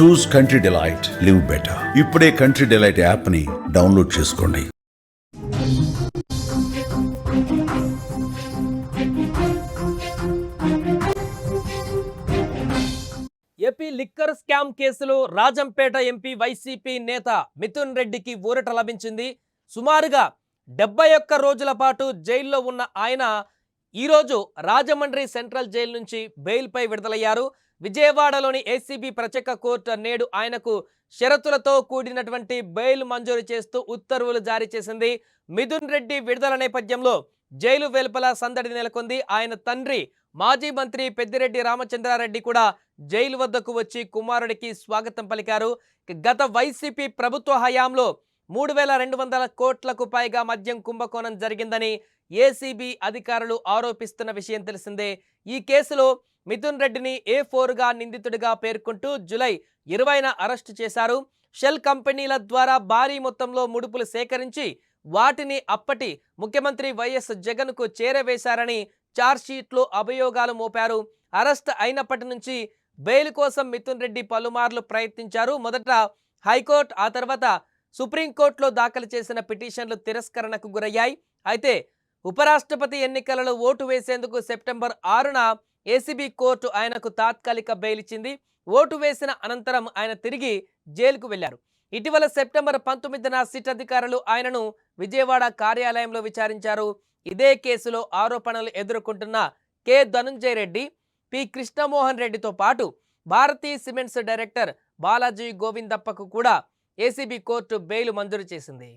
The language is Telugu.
Choose country delight live better ఇప్పుడే కంట్రీ డిలైట్ యాప్ని డౌన్లోడ్ చేసుకోండి. ఏపీ లిక్కర్ స్కామ్ కేసులో రాజంపేట ఎంపీ వైసీపీ నేత మిథున్ రెడ్డికి ఊరట లభించింది. సుమారుగా డెబ్బై ఒక్క రోజుల పాటు జైల్లో ఉన్న ఆయన ఈరోజు రాజమండ్రి సెంట్రల్ జైలు నుంచి బెయిల్పై విడుదలయ్యారు. విజయవాడలోని ఏసీబీ ప్రత్యేక కోర్టు నేడు ఆయనకు షరతులతో కూడినటువంటి బెయిల్ మంజూరు చేస్తూ ఉత్తర్వులు జారీ చేసింది. మిథున్ రెడ్డి విడుదల నేపథ్యంలో జైలు వెలుపల సందడి నెలకొంది. ఆయన తండ్రి మాజీ మంత్రి పెద్దిరెడ్డి రామచంద్రారెడ్డి కూడా జైలు వద్దకు వచ్చి కుమారుడికి స్వాగతం పలికారు. గత వైసీపీ ప్రభుత్వ హయాంలో మూడు వేల రెండు వందల కోట్లకు పైగా మద్యం కుంభకోణం జరిగిందని ఏసీబీ అధికారులు ఆరోపిస్తున్న విషయం తెలిసిందే. ఈ కేసులో మిథున్ రెడ్డిని ఏ ఫోర్గా నిందితుడిగా పేర్కొంటూ జులై ఇరవైన అరెస్టు చేశారు. షెల్ కంపెనీల ద్వారా భారీ మొత్తంలో ముడుపులు సేకరించి వాటిని అప్పటి ముఖ్యమంత్రి వైఎస్ జగన్కు చేరవేశారని ఛార్జ్షీట్లో అభియోగాలు మోపారు. అరెస్ట్ అయినప్పటి నుంచి బెయిల్ కోసం మిథున్ రెడ్డి పలుమార్లు ప్రయత్నించారు. మొదట హైకోర్టు ఆ తర్వాత సుప్రీంకోర్టులో దాఖలు చేసిన పిటిషన్లు తిరస్కరణకు గురయ్యాయి. అయితే ఉపరాష్ట్రపతి ఎన్నికలలో ఓటు వేసేందుకు సెప్టెంబర్ ఆరున ఏసీబీ కోర్టు ఆయనకు తాత్కాలిక బెయిల్ ఇచ్చింది. ఓటు వేసిన అనంతరం ఆయన తిరిగి జైలుకు వెళ్ళారు ఇటీవల సెప్టెంబర్ పంతొమ్మిదిన సిట్ అధికారులు ఆయనను విజయవాడ కార్యాలయంలో విచారించారు. ఇదే కేసులో ఆరోపణలు ఎదుర్కొంటున్న కె ధనుంజయ రెడ్డి పి కృష్ణమోహన్ రెడ్డితో పాటు భారతీ సిమెంట్స్ డైరెక్టర్ బాలాజీ గోవిందప్పకు కూడా ఏసీబీ కోర్టు బెయిల్ మంజూరు చేసింది.